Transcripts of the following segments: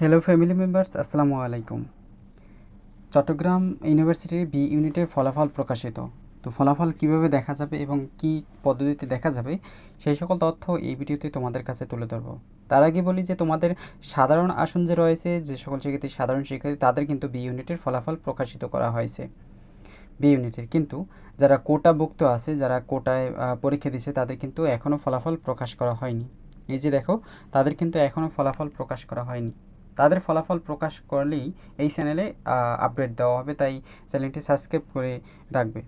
Hello family members আসসালামু আলাইকুম চট্টগ্রাম ইউনিভার্সিটির বি ইউনিটের ফলাফল প্রকাশিত। তো ফলাফল কীভাবে দেখা যাবে এবং কি পদ্ধতিতে দেখা যাবে, সেই সকল তথ্য এই ভিডিওতে তোমাদের কাছে তুলে ধরবো। তার আগে বলি যে তোমাদের সাধারণ আসন যে রয়েছে, যে সকল শিক্ষার্থী, সাধারণ শিক্ষার্থী, তাদের কিন্তু বি ইউনিটের ফলাফল প্রকাশিত করা হয়েছে। বি ইউনিটের কিন্তু যারা কোটাভুক্ত আছে, যারা কোটায় পরীক্ষা দিচ্ছে তাদের কিন্তু এখনও ফলাফল প্রকাশ করা হয়নি। এই যে দেখো, তাদের কিন্তু এখনও ফলাফল প্রকাশ করা হয়নি। তাদের ফলাফল প্রকাশ করলেই এই চ্যানেলে আপডেট দেওয়া হবে, তাই চ্যানেলটি সাবস্ক্রাইব করে রাখবে।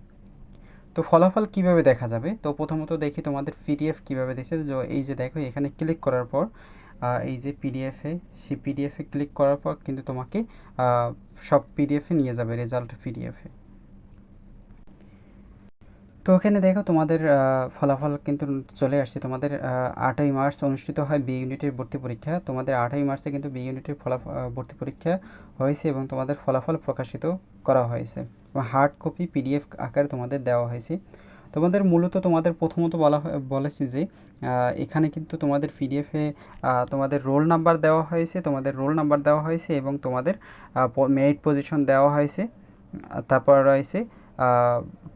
তো ফলাফল কীভাবে দেখা যাবে? তো প্রথমত দেখি তোমাদের পিডিএফ কীভাবে দিচ্ছে যে এই যে দেখো, এখানে ক্লিক করার পর এই যে পিডিএফে সেই পিডিএফে ক্লিক করার পর কিন্তু তোমাকে সব পিডিএফে নিয়ে যাবে রেজাল্ট পিডিএফে তো ওখানে দেখো তোমাদের ফলাফল কিন্তু চলে আসছে। তোমাদের আটই মার্চ অনুষ্ঠিত হয় বি ইউনিটের ভর্তি পরীক্ষা। তোমাদের আটই মার্চে কিন্তু বি ইউনিটের ফলাফল ভর্তি পরীক্ষা হয়েছে এবং তোমাদের ফলাফল প্রকাশিত করা হয়েছে। এবং হার্ড কপি পিডিএফ আকারে তোমাদের দেওয়া হয়েছে। তোমাদের মূলত তোমাদের প্রথমত বলা বলেছি যে এখানে কিন্তু তোমাদের পিডিএফে তোমাদের রোল নাম্বার দেওয়া হয়েছে, তোমাদের রোল নাম্বার দেওয়া হয়েছে এবং তোমাদের মেরিট পজিশন দেওয়া হয়েছে। তারপর রয়েছে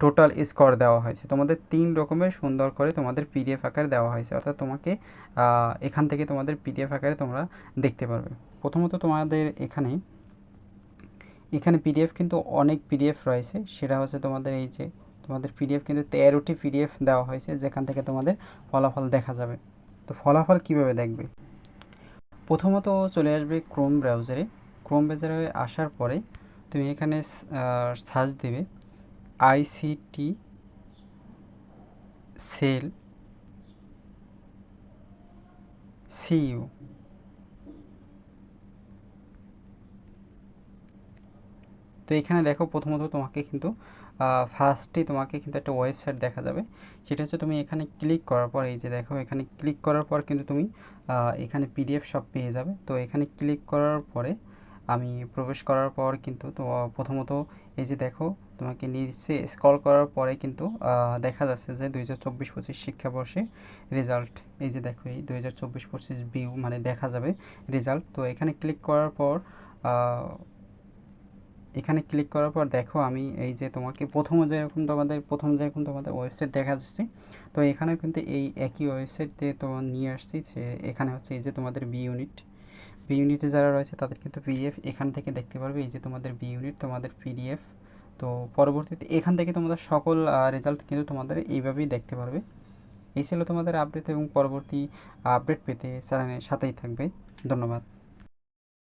টোটাল স্কোর দেওয়া হয়েছে। তোমাদের তিন রকমের সুন্দর করে তোমাদের পিডিএফ আকারে দেওয়া হয়েছে। অর্থাৎ তোমাকে এখান থেকে তোমাদের পিডিএফ আকারে তোমরা দেখতে পারবে। প্রথমত তোমাদের এখানে এখানে পিডিএফ কিন্তু অনেক পিডিএফ রয়েছে। সেটা হচ্ছে তোমাদের এই যে, তোমাদের পিডিএফ কিন্তু তেরোটি পিডিএফ দেওয়া হয়েছে, যেখান থেকে তোমাদের ফলাফল দেখা যাবে। তো ফলাফল কীভাবে দেখবে? প্রথমত চলে আসবে ক্রোম ব্রাউজারে ক্রোম ব্রাউজারে আসার পরে তুমি এখানে সার্চ দেবে। ICT cell CU. তো এখানে দেখো প্রথমত তোমাকে কিন্তু ফার্স্টে তোমাকে কিন্তু একটা ওয়েবসাইট দেখা যাবে। সেটা হচ্ছে তুমি এখানে ক্লিক করার পর, এই যে দেখো, এখানে ক্লিক করার পর কিন্তু তুমি এখানে পিডিএফ সব পেয়ে যাবে। তো এখানে ক্লিক করার পরে, আমি প্রবেশ করার পর কিন্তু তো, প্রথমত এই যে দেখো তোমাকে নিচে স্ক্রল করার পরে কিন্তু দেখা যাচ্ছে যে দুই হাজার চব্বিশ পঁচিশ শিক্ষাবর্ষে রেজাল্ট এই যে দেখো এই দুই হাজার চব্বিশ পঁচিশ ভিউ মানে দেখা যাবে রেজাল্ট তো এখানে ক্লিক করার পর এখানে ক্লিক করার পর দেখো আমি এই যে তোমাকে প্রথমে যেরকম তোমাদের, প্রথম যেরকম তোমাদের ওয়েবসাইট দেখা যাচ্ছে, তো এখানেও কিন্তু এই একই ওয়েবসাইট দিয়ে তোমার নিয়ে আসছি সে এখানে হচ্ছে এই যে তোমাদের বি ইউনিট বি ইউনিটে যারা রয়েছে তাদের কিন্তু পিডিএফ এখান থেকে দেখতে পারবে, এই যে তোমাদের বি ইউনিট তোমাদের পিডিএফ তো পরবর্তীতে এখান থেকে তোমাদের সকল রেজাল্ট কিন্তু তোমাদের এইভাবেই দেখতে পারবে। এই ছিল তোমাদের আপডেট এবং পরবর্তী আপডেট পেতে চ্যানেলের সাথেই থাকবে। ধন্যবাদ।